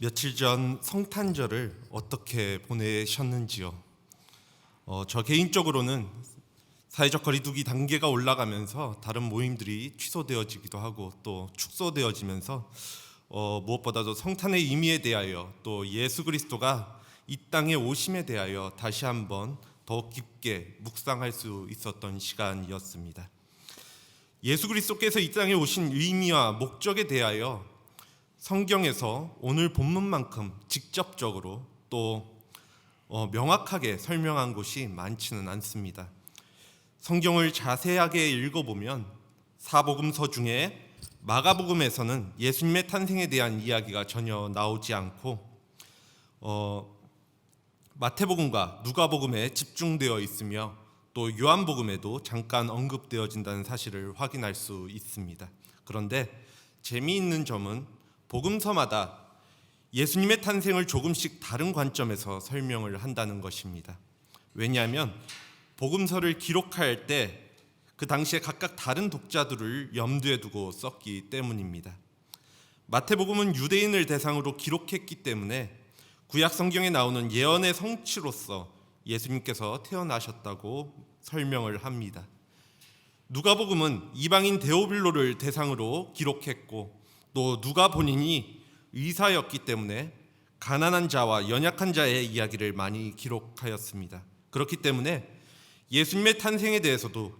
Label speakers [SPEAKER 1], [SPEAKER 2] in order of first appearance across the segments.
[SPEAKER 1] 며칠 전 성탄절을 어떻게 보내셨는지요? 어, 저 개인적으로는 사회적 거리두기 단계가 올라가면서 다른 모임들이 취소되어지기도 하고 또 축소되어지면서 어, 무엇보다도 성탄의 의미에 대하여 또 예수 그리스도가 이 땅에 오심에 대하여 다시 한번 더 깊게 묵상할 수 있었던 시간이었습니다. 예수 그리스도께서 이 땅에 오신 의미와 목적에 대하여 성경에서 오늘 본문만큼 직접적으로 또 어, 명확하게 설명한 곳이 많지는 않습니다. 성경을 자세하게 읽어보면 사복음서 중에 마가복음에서는 예수님의 탄생에 대한 이야기가 전혀 나오지 않고 어, 마태복음과 누가복음에 집중되어 있으며 또 요한복음에도 잠깐 언급되어진다는 사실을 확인할 수 있습니다. 그런데 재미있는 점은 복음서마다 예수님의 탄생을 조금씩 다른 관점에서 설명을 한다는 것입니다. 왜냐하면 복음서를 기록할 때 그 당시에 각각 다른 독자들을 염두에 두고 썼기 때문입니다. 마태복음은 유대인을 대상으로 기록했기 때문에 구약 성경에 나오는 예언의 성취로서 예수님께서 태어나셨다고 설명을 합니다. 누가복음은 이방인 데오빌로를 대상으로 기록했고 또 누가 본인이 의사였기 때문에 가난한 자와 연약한 자의 이야기를 많이 기록하였습니다. 그렇기 때문에 예수님의 탄생에 대해서도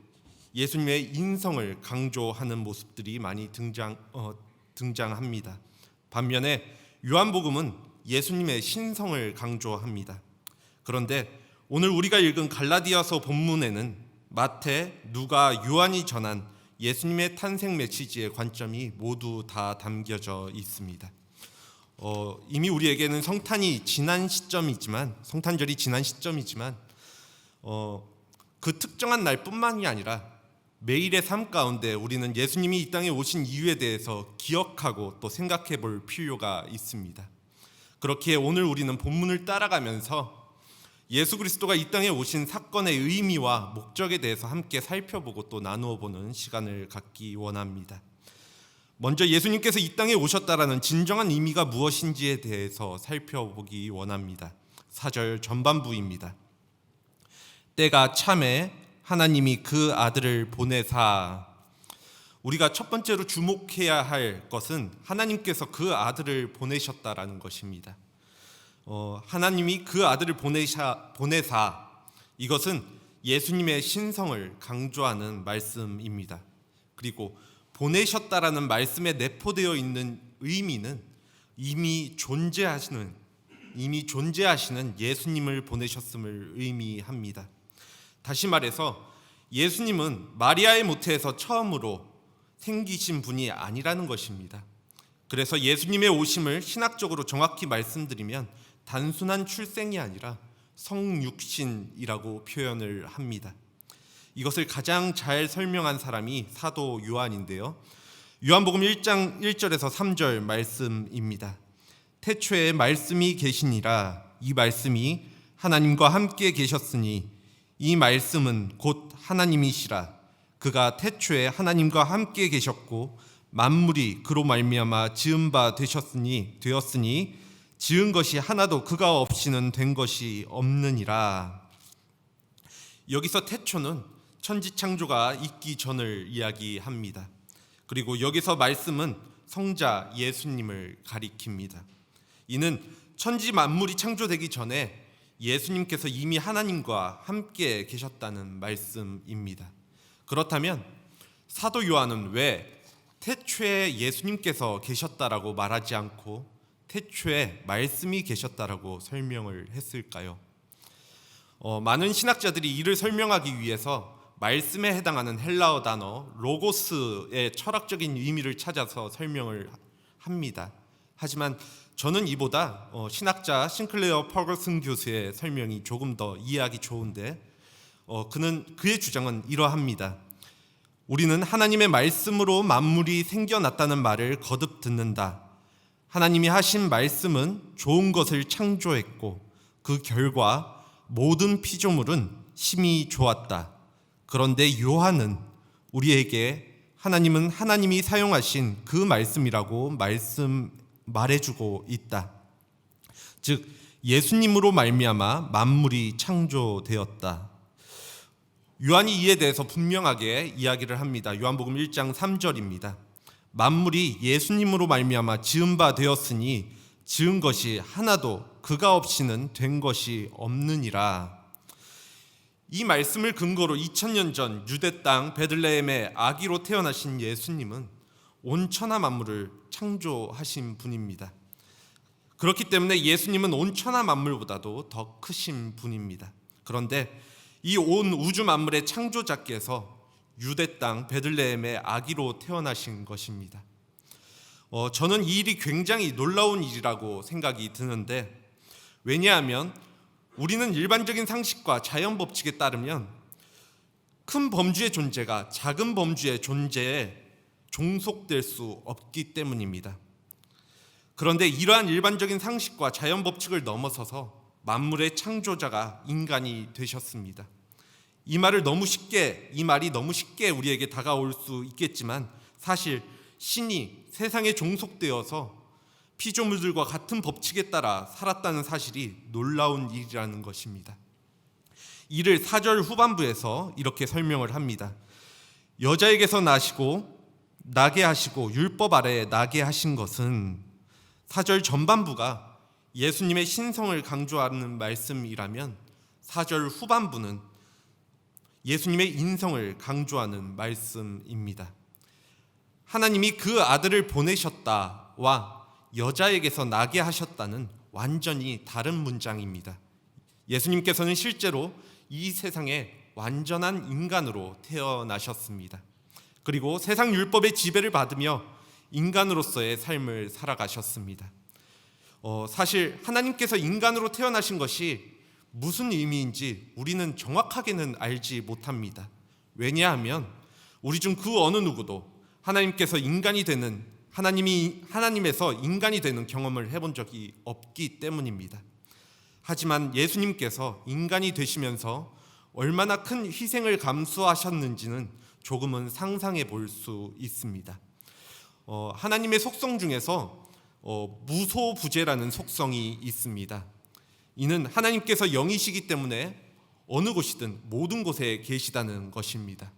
[SPEAKER 1] 예수님의 인성을 강조하는 모습들이 많이 등장 어, 등장합니다. 반면에 요한복음은 예수님의 신성을 강조합니다. 그런데 오늘 우리가 읽은 갈라디아서 본문에는 마태, 누가, 요한이 전한 예수님의 탄생 메시지의 관점이 모두 다 담겨져 있습니다. 어, 이미 우리에게는 성탄이 지난 시점이지만 성탄절이 지난 시점이지만 어, 그 특정한 날뿐만이 아니라 매일의 삶 가운데 우리는 예수님이 이 땅에 오신 이유에 대해서 기억하고 또 생각해 볼 필요가 있습니다. 그렇기에 오늘 우리는 본문을 따라가면서 예수 그리스도가 이 땅에 오신 사건의 의미와 목적에 대해서 함께 살펴보고 또 나누어 보는 시간을 갖기 원합니다. 먼저 예수님께서 이 땅에 오셨다라는 진정한 의미가 무엇인지에 대해서 살펴보기 원합니다. 4절 전반부입니다. 때가 참에 하나님이 그 아들을 보내사 우리가 첫 번째로 주목해야 할 것은 하나님께서 그 아들을 보내셨다라는 것입니다. 어, 하나님이 그 아들을 보내사, 보내사 이것은 예수님의 신성을 강조하는 말씀입니다. 그리고 보내셨다라는 말씀에 내포되어 있는 의미는 이미 존재하시는 이미 존재하시는 예수님을 보내셨음을 의미합니다. 다시 말해서 예수님은 마리아의 모태에서 처음으로 생기신 분이 아니라는 것입니다. 그래서 예수님의 오심을 신학적으로 정확히 말씀드리면 단순한 출생이 아니라 성육신이라고 표현을 합니다. 이것을 가장 잘 설명한 사람이 사도 요한인데요. 요한복음 1장 1절에서 3절 말씀입니다. 태초에 말씀이 계시니라 이 말씀이 하나님과 함께 계셨으니 이 말씀은 곧 하나님이시라 그가 태초에 하나님과 함께 계셨고 만물이 그로 말미암아 지은 바 되셨으니 되었으니 지은 것이 하나도 그가 없이는 된 것이 없느니라. 여기서 태초는 천지 창조가 있기 전을 이야기합니다. 그리고 여기서 말씀은 성자 예수님을 가리킵니다. 이는 천지 만물이 창조되기 전에 예수님께서 이미 하나님과 함께 계셨다는 말씀입니다. 그렇다면 사도 요한은 왜 태초에 예수님께서 계셨다라고 말하지 않고 태초에 말씀이 계셨다라고 설명을 했을까요? 어, 많은 신학자들이 이를 설명하기 위해서 말씀에 해당하는 헬라어 단어 로고스의 철학적인 의미를 찾아서 설명을 합니다. 하지만 저는 이보다 어, 신학자 싱클레어 퍼거슨 교수의 설명이 조금 더 이해하기 좋은데 어, 그는 그의 주장은 이러합니다. 우리는 하나님의 말씀으로 만물이 생겨났다는 말을 거듭 듣는다. 하나님이 하신 말씀은 좋은 것을 창조했고 그 결과 모든 피조물은 심히 좋았다. 그런데 요한은 우리에게 하나님은 하나님이 사용하신 그 말씀이라고 말씀 말해주고 있다. 즉 예수님으로 말미암아 만물이 창조되었다. 요한이 이에 대해서 분명하게 이야기를 합니다. 요한복음 1장 3절입니다. 만물이 예수님으로 말미암아 지은 바 되었으니 지은 것이 하나도 그가 없이는 된 것이 없느니라. 이 말씀을 근거로 2000년 전 유대 땅 베들레헴의 아기로 태어나신 예수님은 온 천하 만물을 창조하신 분입니다. 그렇기 때문에 예수님은 온 천하 만물보다도 더 크신 분입니다. 그런데 이 온 우주 만물의 창조자께서 유대 땅 베들레헴의 아기로 태어나신 것입니다. 어, 저는 이 일이 굉장히 놀라운 일이라고 생각이 드는데 왜냐하면 우리는 일반적인 상식과 자연 법칙에 따르면 큰 범주의 존재가 작은 범주의 존재에 종속될 수 없기 때문입니다. 그런데 이러한 일반적인 상식과 자연 법칙을 넘어서서 만물의 창조자가 인간이 되셨습니다. 이 말을 너무 쉽게 이 말이 너무 쉽게 우리에게 다가올 수 있겠지만 사실 신이 세상에 종속되어서 피조물들과 같은 법칙에 따라 살았다는 사실이 놀라운 일이라는 것입니다. 이를 4절 후반부에서 이렇게 설명을 합니다. 여자에게서 나시고 나게 하시고 율법 아래에 나게 하신 것은 4절 전반부가 예수님의 신성을 강조하는 말씀이라면 4절 후반부는 예수님의 인성을 강조하는 말씀입니다. 하나님이 그 아들을 보내셨다와 여자에게서 나게 하셨다는 완전히 다른 문장입니다. 예수님께서는 실제로 이 세상에 완전한 인간으로 태어나셨습니다. 그리고 세상 율법의 지배를 받으며 인간으로서의 삶을 살아가셨습니다. 어, 사실 하나님께서 인간으로 태어나신 것이 무슨 의미인지 우리는 정확하게는 알지 못합니다. 왜냐하면 우리 중 그 어느 누구도 하나님께서 인간이 되는 하나님이 하나님에서 인간이 되는 경험을 해본 적이 없기 때문입니다. 하지만 예수님께서 인간이 되시면서 얼마나 큰 희생을 감수하셨는지는 조금은 상상해 볼 수 있습니다. 어, 하나님의 속성 중에서 어, 무소부재라는 속성이 있습니다. 이는 하나님께서 영이시기 때문에 어느 곳이든 모든 곳에 계시다는 것입니다.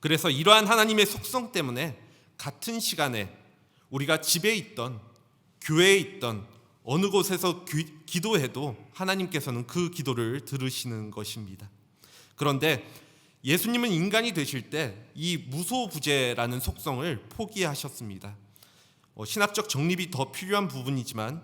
[SPEAKER 1] 그래서 이러한 하나님의 속성 때문에 같은 시간에 우리가 집에 있던 교회에 있던 어느 곳에서 기, 기도해도 하나님께서는 그 기도를 들으시는 것입니다. 그런데 예수님은 인간이 되실 때 이 무소부재라는 속성을 포기하셨습니다. 어, 신학적 정립이 더 필요한 부분이지만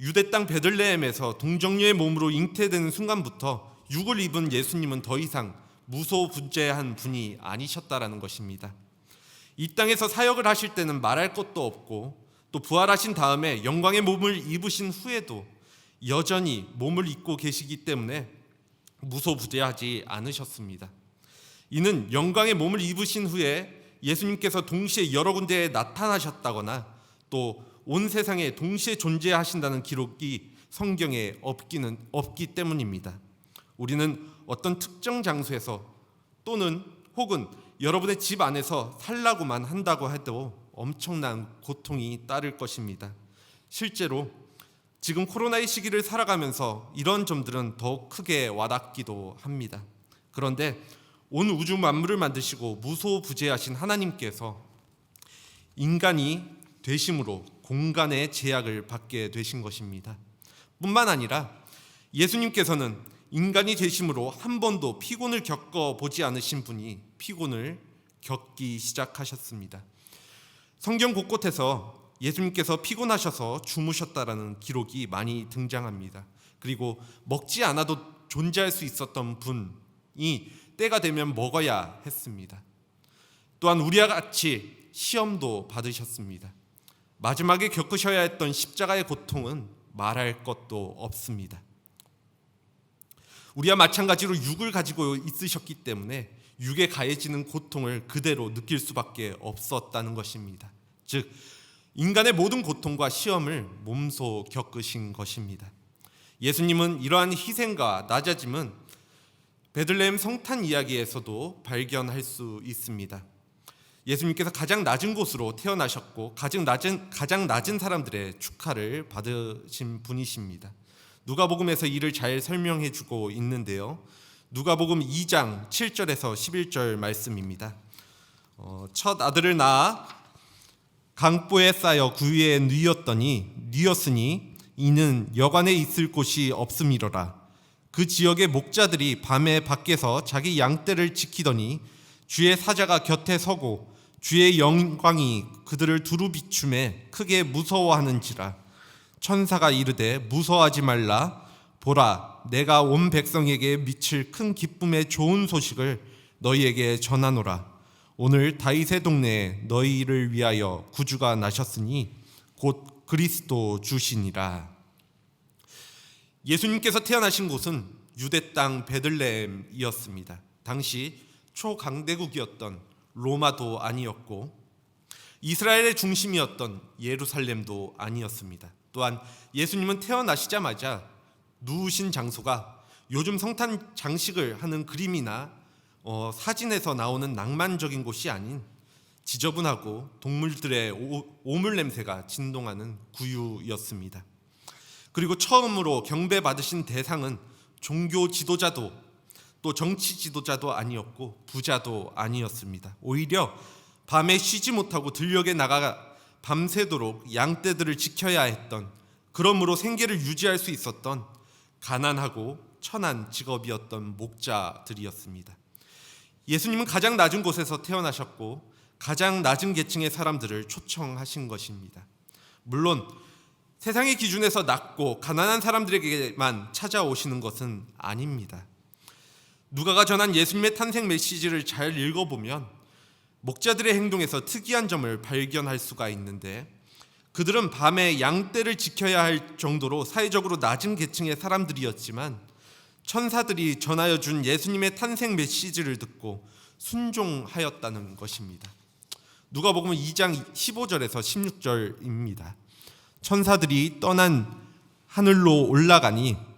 [SPEAKER 1] 유대 땅 베들레헴에서 동정녀의 몸으로 잉태되는 순간부터 육을 입은 예수님은 더 이상 무소부재한 분이 아니셨다라는 것입니다. 이 땅에서 사역을 하실 때는 말할 것도 없고 또 부활하신 다음에 영광의 몸을 입으신 후에도 여전히 몸을 입고 계시기 때문에 무소부재하지 않으셨습니다. 이는 영광의 몸을 입으신 후에 예수님께서 동시에 여러 군데에 나타나셨다거나 또 온 세상에 동시에 존재하신다는 기록이 성경에 없기는 없기 때문입니다. 우리는 어떤 특정 장소에서 또는 혹은 여러분의 집 안에서 살라고만 한다고 해도 엄청난 고통이 따를 것입니다. 실제로 지금 코로나의 시기를 살아가면서 이런 점들은 더욱 크게 와닿기도 합니다. 그런데 온 우주 만물을 만드시고 무소부재하신 하나님께서 인간이 되심으로 공간의 제약을 받게 되신 것입니다. 뿐만 아니라 예수님께서는 인간이 되심으로 한 번도 피곤을 겪어 보지 않으신 분이 피곤을 겪기 시작하셨습니다. 성경 곳곳에서 예수님께서 피곤하셔서 주무셨다라는 기록이 많이 등장합니다. 그리고 먹지 않아도 존재할 수 있었던 분이 때가 되면 먹어야 했습니다. 또한 우리와 같이 시험도 받으셨습니다. 마지막에 겪으셔야 했던 십자가의 고통은 말할 것도 없습니다. 우리와 마찬가지로 육을 가지고 있으셨기 때문에 육에 가해지는 고통을 그대로 느낄 수밖에 없었다는 것입니다. 즉 인간의 모든 고통과 시험을 몸소 겪으신 것입니다. 예수님은 이러한 희생과 낮아짐은 베들레헴 성탄 이야기에서도 발견할 수 있습니다. 예수님께서 가장 낮은 곳으로 태어나셨고 가장 낮은 가장 낮은 사람들의 축하를 받으신 분이십니다. 누가복음에서 이를 잘 설명해 주고 있는데요. 누가복음 2장 7절에서 11절 말씀입니다. 어, 첫 아들을 낳아 강보에 쌓여 구유에 뉘었더니 뉘었으니 이는 여관에 있을 곳이 없음이로라. 그 지역의 목자들이 밤에 밖에서 자기 양떼를 지키더니 주의 사자가 곁에 서고 주의 영광이 그들을 두루 비춤에 크게 무서워하는지라. 천사가 이르되 무서워하지 말라. 보라 내가 온 백성에게 미칠 큰 기쁨의 좋은 소식을 너희에게 전하노라. 오늘 다윗의 동네에 너희를 위하여 구주가 나셨으니 곧 그리스도 주시니라. 예수님께서 태어나신 곳은 유대 땅 베들레헴이었습니다. 당시 초강대국이었던 로마도 아니었고 이스라엘의 중심이었던 예루살렘도 아니었습니다. 또한 예수님은 태어나시자마자 누우신 장소가 요즘 성탄 장식을 하는 그림이나 어, 사진에서 나오는 낭만적인 곳이 아닌 지저분하고 동물들의 오, 오물 냄새가 진동하는 구유였습니다. 그리고 처음으로 경배 받으신 대상은 종교 지도자도 또 정치 지도자도 아니었고 부자도 아니었습니다. 오히려 밤에 쉬지 못하고 들녘에 나가 밤새도록 양떼들을 지켜야 했던 그러므로 생계를 유지할 수 있었던 가난하고 천한 직업이었던 목자들이었습니다. 예수님은 가장 낮은 곳에서 태어나셨고 가장 낮은 계층의 사람들을 초청하신 것입니다. 물론 세상의 기준에서 낮고 가난한 사람들에게만 찾아오시는 것은 아닙니다. 누가가 전한 예수님의 탄생 메시지를 잘 읽어보면 목자들의 행동에서 특이한 점을 발견할 수가 있는데 그들은 밤에 양떼를 지켜야 할 정도로 사회적으로 낮은 계층의 사람들이었지만 천사들이 전하여 준 예수님의 탄생 메시지를 듣고 순종하였다는 것입니다. 누가복음 2장 15절에서 16절입니다. 천사들이 떠난 하늘로 올라가니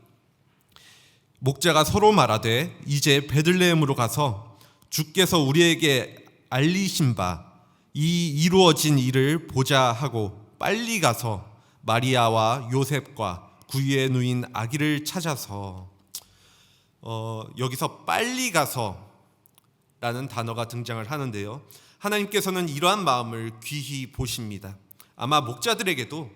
[SPEAKER 1] 목자가 서로 말하되 이제 베들레헴으로 가서 주께서 우리에게 알리신 바 이 이루어진 일을 보자 하고 빨리 가서 마리아와 요셉과 구유에 누인 아기를 찾아서 어, 여기서 빨리 가서라는 단어가 등장을 하는데요. 하나님께서는 이러한 마음을 귀히 보십니다. 아마 목자들에게도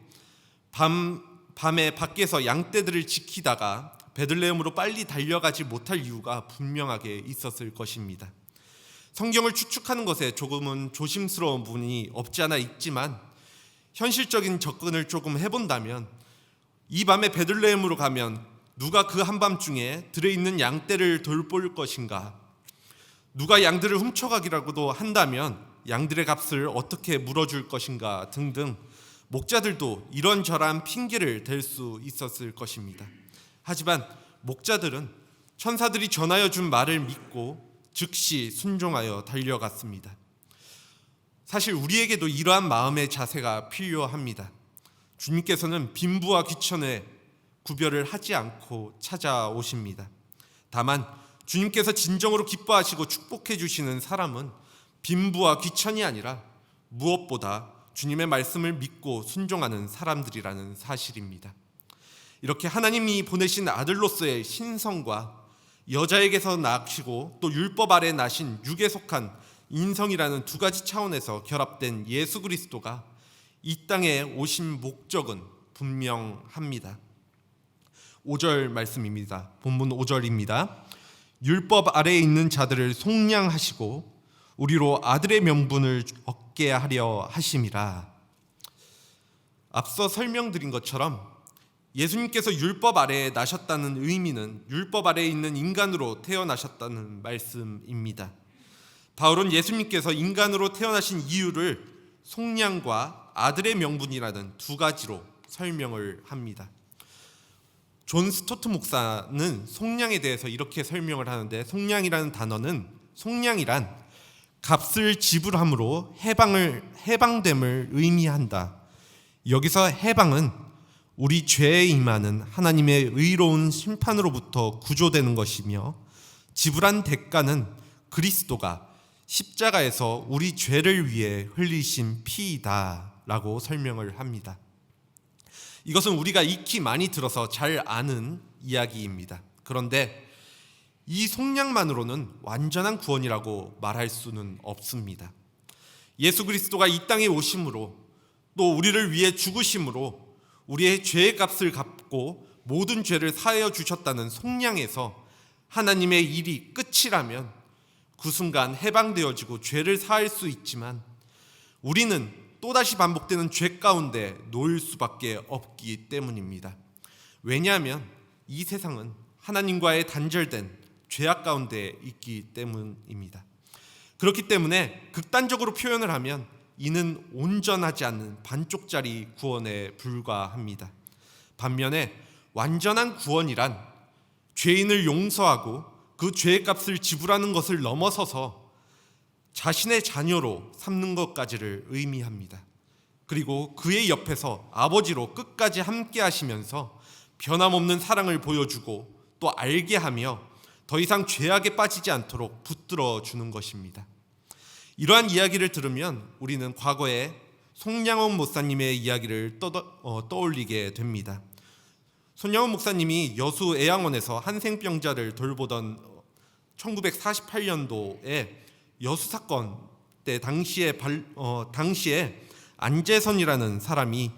[SPEAKER 1] 밤 밤에 밖에서 양떼들을 지키다가 베들레헴으로 빨리 달려가지 못할 이유가 분명하게 있었을 것입니다. 성경을 추측하는 것에 조금은 조심스러운 부분이 없지 않아 있지만 현실적인 접근을 조금 해본다면 이 밤에 베들레헴으로 가면 누가 그 한밤중에 들어있는 양떼를 돌볼 것인가? 누가 양들을 훔쳐가기라고도 한다면 양들의 값을 어떻게 물어줄 것인가 등등 목자들도 이런저런 핑계를 댈 수 있었을 것입니다. 하지만 목자들은 천사들이 전하여 준 말을 믿고 즉시 순종하여 달려갔습니다. 사실 우리에게도 이러한 마음의 자세가 필요합니다. 주님께서는 빈부와 귀천의 구별을 하지 않고 찾아오십니다. 다만 주님께서 진정으로 기뻐하시고 축복해 주시는 사람은 빈부와 귀천이 아니라 무엇보다 주님의 말씀을 믿고 순종하는 사람들이라는 사실입니다. 이렇게 하나님이 보내신 아들로서의 신성과 여자에게서 낳으시고 또 율법 아래 나신 육에 속한 인성이라는 두 가지 차원에서 결합된 예수 그리스도가 이 땅에 오신 목적은 분명합니다. 5절 말씀입니다. 본문 5절입니다. 율법 아래에 있는 자들을 속량하시고 우리로 아들의 명분을 얻게 하려 하심이라. 앞서 설명드린 것처럼 예수님께서 율법 아래에 나셨다는 의미는 율법 아래에 있는 인간으로 태어나셨다는 말씀입니다. 바울은 예수님께서 인간으로 태어나신 이유를 속량과 아들의 명분이라는 두 가지로 설명을 합니다. 존 스토트 목사는 속량에 대해서 이렇게 설명을 하는데 속량이라는 단어는 속량이란 값을 지불함으로 해방을 해방됨을 의미한다. 여기서 해방은 우리 죄에 임하는 하나님의 의로운 심판으로부터 구조되는 것이며 지불한 대가는 그리스도가 십자가에서 우리 죄를 위해 흘리신 피이다라고 설명을 합니다. 이것은 우리가 익히 많이 들어서 잘 아는 이야기입니다. 그런데 이 속량만으로는 완전한 구원이라고 말할 수는 없습니다. 예수 그리스도가 이 땅에 오심으로 또 우리를 위해 죽으심으로 우리의 죄의 값을 갚고 모든 죄를 사하여 주셨다는 속량에서 하나님의 일이 끝이라면 그 순간 해방되어지고 죄를 사할 수 있지만 우리는 또다시 반복되는 죄 가운데 놓일 수밖에 없기 때문입니다. 왜냐하면 이 세상은 하나님과의 단절된 죄악 가운데 있기 때문입니다. 그렇기 때문에 극단적으로 표현을 하면 이는 온전하지 않는 반쪽짜리 구원에 불과합니다. 반면에 완전한 구원이란 죄인을 용서하고 그 죄의 값을 지불하는 것을 넘어서서 자신의 자녀로 삼는 것까지를 의미합니다. 그리고 그의 옆에서 아버지로 끝까지 함께 하시면서 변함없는 사랑을 보여주고 또 알게 하며 더 이상 죄악에 빠지지 않도록 붙들어 주는 것입니다. 이러한 이야기를 들으면 우리는 과거에 송양원 목사님의 이야기를 떠, 어, 떠올리게 됩니다. 손양원 목사님이 여수 애양원에서 한생병자를 돌보던 1948년도에 여수 사건 때 당시에 발, 어, 당시에 안재선이라는 사람이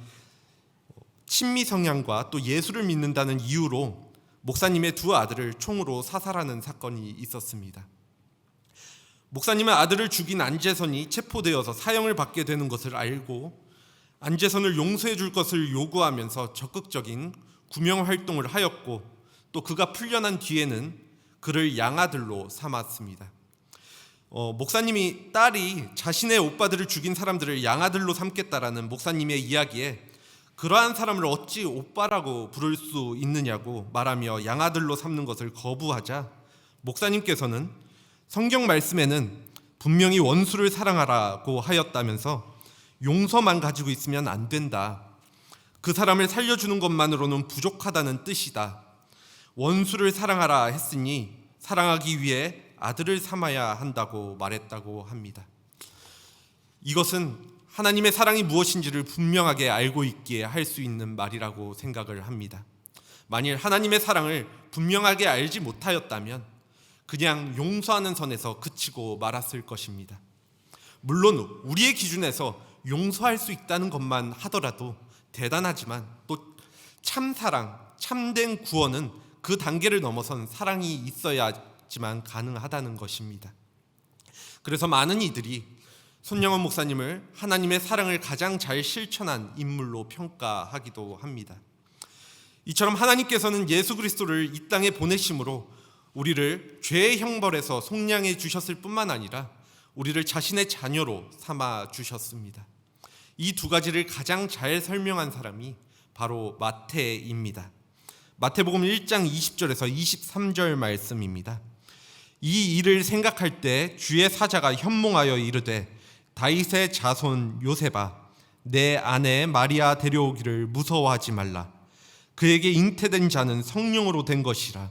[SPEAKER 1] 친미 성향과 또 예수를 믿는다는 이유로 목사님의 두 아들을 총으로 사살하는 사건이 있었습니다. 목사님의 아들을 죽인 안재선이 체포되어서 사형을 받게 되는 것을 알고 안재선을 용서해 줄 것을 요구하면서 적극적인 구명 활동을 하였고 또 그가 풀려난 뒤에는 그를 양아들로 삼았습니다. 어, 목사님이 딸이 자신의 오빠들을 죽인 사람들을 양아들로 삼겠다라는 목사님의 이야기에 그러한 사람을 어찌 오빠라고 부를 수 있느냐고 말하며 양아들로 삼는 것을 거부하자 목사님께서는 성경 말씀에는 분명히 원수를 사랑하라고 하였다면서 용서만 가지고 있으면 안 된다. 그 사람을 살려주는 것만으로는 부족하다는 뜻이다. 원수를 사랑하라 했으니 사랑하기 위해 아들을 삼아야 한다고 말했다고 합니다. 이것은 하나님의 사랑이 무엇인지를 분명하게 알고 있기에 할 수 있는 말이라고 생각을 합니다. 만일 하나님의 사랑을 분명하게 알지 못하였다면 그냥 용서하는 선에서 그치고 말았을 것입니다. 물론 우리의 기준에서 용서할 수 있다는 것만 하더라도 대단하지만 또 참사랑, 참된 구원은 그 단계를 넘어선 사랑이 있어야지만 가능하다는 것입니다. 그래서 많은 이들이 손영원 목사님을 하나님의 사랑을 가장 잘 실천한 인물로 평가하기도 합니다. 이처럼 하나님께서는 예수 그리스도를 이 땅에 보내심으로 우리를 죄의 형벌에서 속량해 주셨을 뿐만 아니라 우리를 자신의 자녀로 삼아 주셨습니다. 이 두 가지를 가장 잘 설명한 사람이 바로 마태입니다. 마태복음 1장 20절에서 23절 말씀입니다. 이 일을 생각할 때 주의 사자가 현몽하여 이르되 다윗의 자손 요셉아 내 아내 마리아 데려오기를 무서워하지 말라 그에게 잉태된 자는 성령으로 된 것이라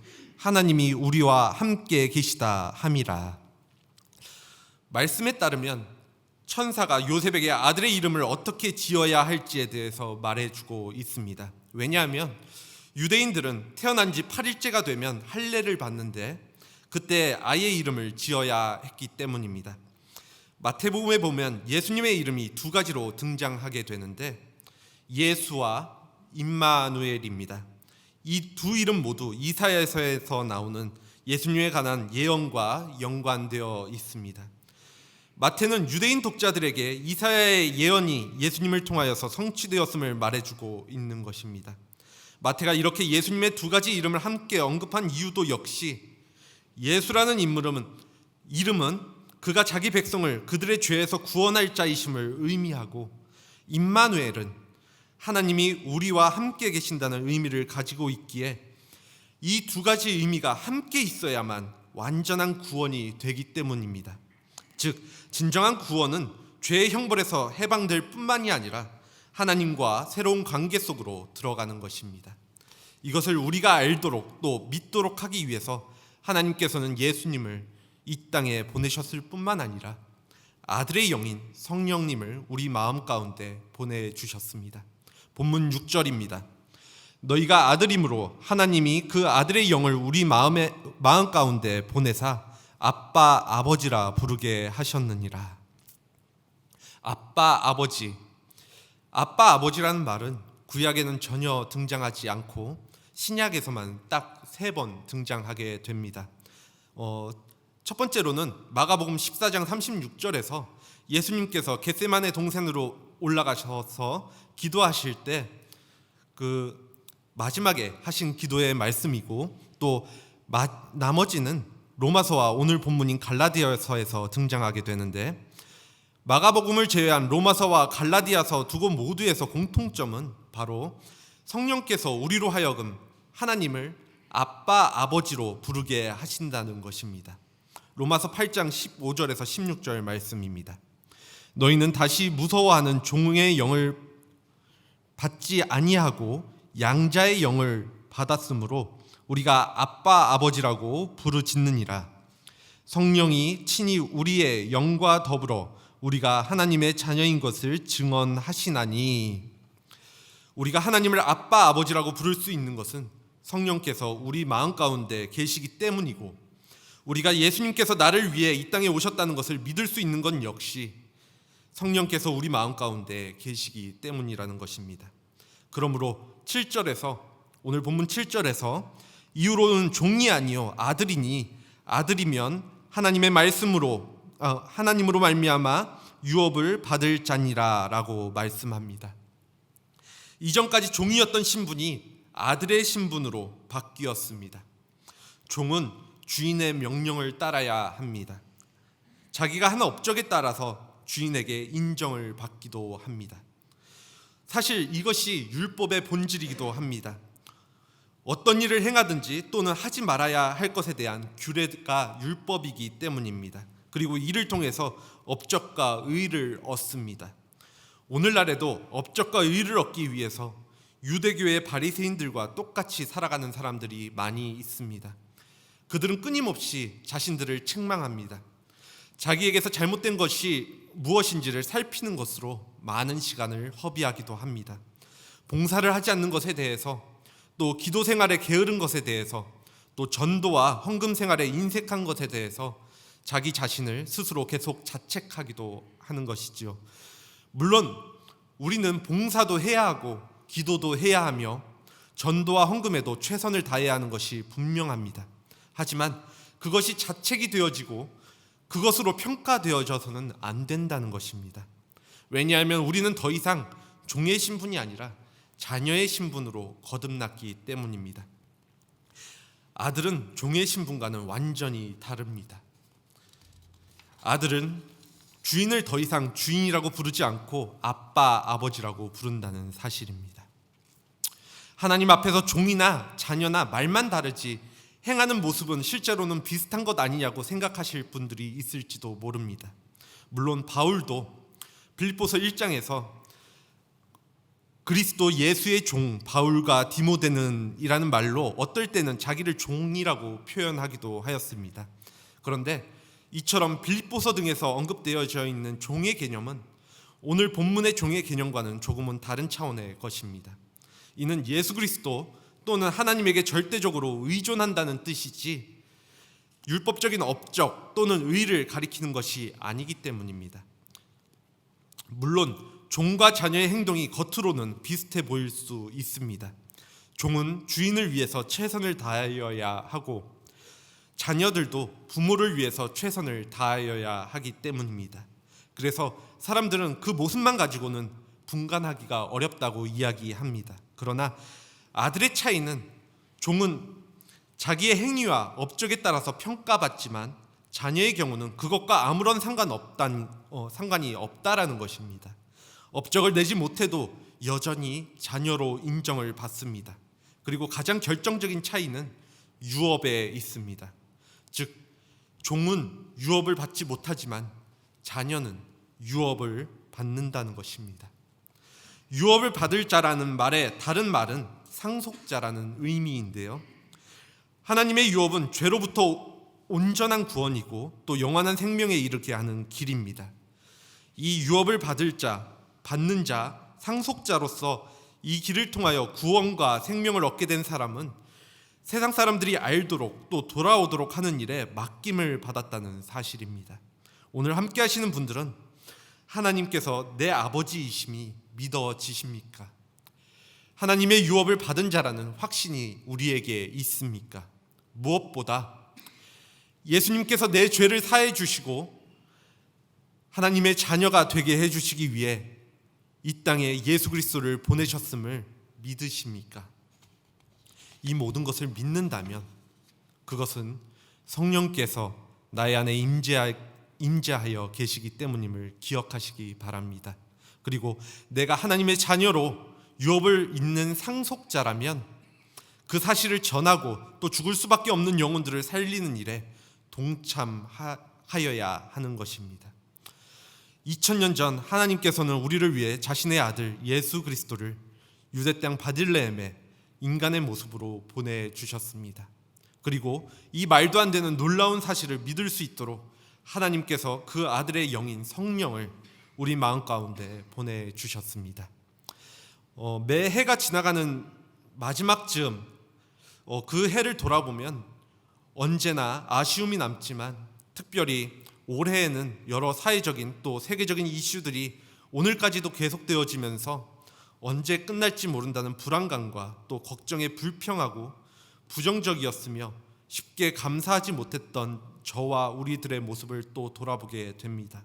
[SPEAKER 1] 하나님이 우리와 함께 계시다 함이라 말씀에 따르면 천사가 요셉에게 아들의 이름을 어떻게 지어야 할지에 대해서 말해주고 있습니다. 왜냐하면 유대인들은 태어난 지 8일째가 되면 할례를 받는데 그때 아이의 이름을 지어야 했기 때문입니다. 마태복음에 보면 예수님의 이름이 두 가지로 등장하게 되는데 예수와 임마누엘입니다. 이 두 이름 모두 이사야서에서 나오는 예수님에 관한 예언과 연관되어 있습니다. 마태는 유대인 독자들에게 이사야의 예언이 예수님을 통하여서 성취되었음을 말해주고 있는 것입니다. 마태가 이렇게 예수님의 두 가지 이름을 함께 언급한 이유도 역시 예수라는 인물은 이름은 그가 자기 백성을 그들의 죄에서 구원할 자이심을 의미하고 임마누엘은 하나님이 우리와 함께 계신다는 의미를 가지고 있기에 이 두 가지 의미가 함께 있어야만 완전한 구원이 되기 때문입니다. 즉 진정한 구원은 죄의 형벌에서 해방될 뿐만이 아니라 하나님과 새로운 관계 속으로 들어가는 것입니다. 이것을 우리가 알도록 또 믿도록 하기 위해서 하나님께서는 예수님을 이 땅에 보내셨을 뿐만 아니라 아들의 영인 성령님을 우리 마음 가운데 보내 주셨습니다. 본문 6절입니다. 너희가 아들임으로 하나님이 그 아들의 영을 우리 마음에 마음 가운데 보내사 아빠 아버지라 부르게 하셨느니라. 아빠 아버지 아빠 아버지라는 말은 구약에는 전혀 등장하지 않고 신약에서만 딱 세 번 등장하게 됩니다. 어, 첫 번째로는 마가복음 14장 36절에서 예수님께서 겟세만의 동산으로 올라가셔서 기도하실 때 그 마지막에 하신 기도의 말씀이고 또 마, 나머지는 로마서와 오늘 본문인 갈라디아서에서 등장하게 되는데 마가복음을 제외한 로마서와 갈라디아서 두 곳 모두에서 공통점은 바로 성령께서 우리로 하여금 하나님을 아빠 아버지로 부르게 하신다는 것입니다. 로마서 8장 15절에서 16절 말씀입니다. 너희는 다시 무서워하는 종의 영을 받지 아니하고 양자의 영을 받았으므로 우리가 아빠 아버지라고 부르짖느니라. 성령이 친히 우리의 영과 더불어 우리가 하나님의 자녀인 것을 증언하시나니 우리가 하나님을 아빠 아버지라고 부를 수 있는 것은 성령께서 우리 마음 가운데 계시기 때문이고 우리가 예수님께서 나를 위해 이 땅에 오셨다는 것을 믿을 수 있는 건 역시 성령께서 우리 마음 가운데 계시기 때문이라는 것입니다. 그러므로 7절에서 오늘 본문 7절에서 이후로는 종이 아니요 아들이니 아들이면 하나님의 말씀으로 어, 하나님으로 말미암아 유업을 받을 자니라라고 말씀합니다. 이전까지 종이었던 신분이 아들의 신분으로 바뀌었습니다. 종은 주인의 명령을 따라야 합니다. 자기가 한 업적에 따라서 주인에게 인정을 받기도 합니다. 사실 이것이 율법의 본질이기도 합니다. 어떤 일을 행하든지 또는 하지 말아야 할 것에 대한 규례가 율법이기 때문입니다. 그리고 이를 통해서 업적과 의를 얻습니다. 오늘날에도 업적과 의를 얻기 위해서 유대교의 바리새인들과 똑같이 살아가는 사람들이 많이 있습니다. 그들은 끊임없이 자신들을 책망합니다. 자기에게서 잘못된 것이 무엇인지를 살피는 것으로 많은 시간을 허비하기도 합니다. 봉사를 하지 않는 것에 대해서 또 기도 생활에 게으른 것에 대해서 또 전도와 헌금 생활에 인색한 것에 대해서 자기 자신을 스스로 계속 자책하기도 하는 것이지요. 물론 우리는 봉사도 해야 하고 기도도 해야 하며 전도와 헌금에도 최선을 다해야 하는 것이 분명합니다. 하지만 그것이 자책이 되어지고 그것으로 평가되어져서는 안 된다는 것입니다. 왜냐하면 우리는 더 이상 종의 신분이 아니라 자녀의 신분으로 거듭났기 때문입니다. 아들은 종의 신분과는 완전히 다릅니다. 아들은 주인을 더 이상 주인이라고 부르지 않고 아빠, 아버지라고 부른다는 사실입니다. 하나님 앞에서 종이나 자녀나 말만 다르지 행하는 모습은 실제로는 비슷한 것 아니냐고 생각하실 분들이 있을지도 모릅니다. 물론 바울도 빌립보서 1장에서 그리스도 예수의 종 바울과 디모데는이라는 말로 어떨 때는 자기를 종이라고 표현하기도 하였습니다. 그런데 이처럼 빌립보서 등에서 언급되어져 있는 종의 개념은 오늘 본문의 종의 개념과는 조금은 다른 차원의 것입니다. 이는 예수 그리스도 또는 하나님에게 절대적으로 의존한다는 뜻이지 율법적인 업적 또는 의를 가리키는 것이 아니기 때문입니다. 물론 종과 자녀의 행동이 겉으로는 비슷해 보일 수 있습니다. 종은 주인을 위해서 최선을 다하여야 하고 자녀들도 부모를 위해서 최선을 다하여야 하기 때문입니다. 그래서 사람들은 그 모습만 가지고는 분간하기가 어렵다고 이야기합니다. 그러나 아들의 차이는 종은 자기의 행위와 업적에 따라서 평가받지만 자녀의 경우는 그것과 아무런 상관없단 어, 상관이 없다라는 것입니다. 업적을 내지 못해도 여전히 자녀로 인정을 받습니다. 그리고 가장 결정적인 차이는 유업에 있습니다. 즉 종은 유업을 받지 못하지만 자녀는 유업을 받는다는 것입니다. 유업을 받을 자라는 말의 다른 말은 상속자라는 의미인데요. 하나님의 유업은 죄로부터 온전한 구원이고 또 영원한 생명에 이르게 하는 길입니다. 이 유업을 받을 자, 받는 자, 상속자로서 이 길을 통하여 구원과 생명을 얻게 된 사람은 세상 사람들이 알도록 또 돌아오도록 하는 일에 맡김을 받았다는 사실입니다. 오늘 함께 하시는 분들은 하나님께서 내 아버지이심이 믿어지십니까? 하나님의 유업을 받은 자라는 확신이 우리에게 있습니까? 무엇보다 예수님께서 내 죄를 사해 주시고 하나님의 자녀가 되게 해 주시기 위해 이 땅에 예수 그리스도를 보내셨음을 믿으십니까? 이 모든 것을 믿는다면 그것은 성령께서 나의 안에 임재하, 임재하여 계시기 때문임을 기억하시기 바랍니다. 그리고 내가 하나님의 자녀로 유업을 잇는 상속자라면 그 사실을 전하고 또 죽을 수밖에 없는 영혼들을 살리는 일에 동참하여야 하는 것입니다. 2000년 전 하나님께서는 우리를 위해 자신의 아들 예수 그리스도를 유대 땅 바딜레헴에 인간의 모습으로 보내 주셨습니다. 그리고 이 말도 안 되는 놀라운 사실을 믿을 수 있도록 하나님께서 그 아들의 영인 성령을 우리 마음 가운데 보내 주셨습니다. 어, 매 해가 지나가는 마지막 즈음 어, 그 해를 돌아보면 언제나 아쉬움이 남지만 특별히 올해에는 여러 사회적인 또 세계적인 이슈들이 오늘까지도 계속되어지면서 언제 끝날지 모른다는 불안감과 또 걱정에 불평하고 부정적이었으며 쉽게 감사하지 못했던 저와 우리들의 모습을 또 돌아보게 됩니다.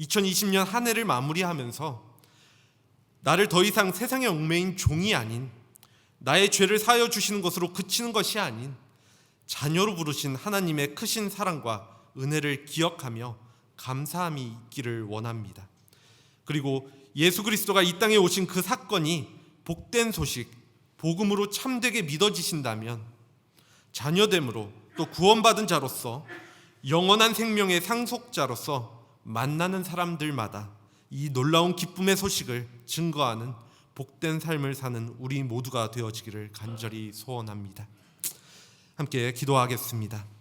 [SPEAKER 1] 2020년 한 해를 마무리하면서 나를 더 이상 세상의 얽매인 종이 아닌 나의 죄를 사여 주시는 것으로 그치는 것이 아닌 자녀로 부르신 하나님의 크신 사랑과 은혜를 기억하며 감사함이 있기를 원합니다. 그리고 예수 그리스도가 이 땅에 오신 그 사건이 복된 소식, 복음으로 참되게 믿어지신다면 자녀됨으로 또 구원받은 자로서 영원한 생명의 상속자로서 만나는 사람들마다 이 놀라운 기쁨의 소식을 증거하는 복된 삶을 사는 우리 모두가 되어지기를 간절히 소원합니다. 함께 기도하겠습니다.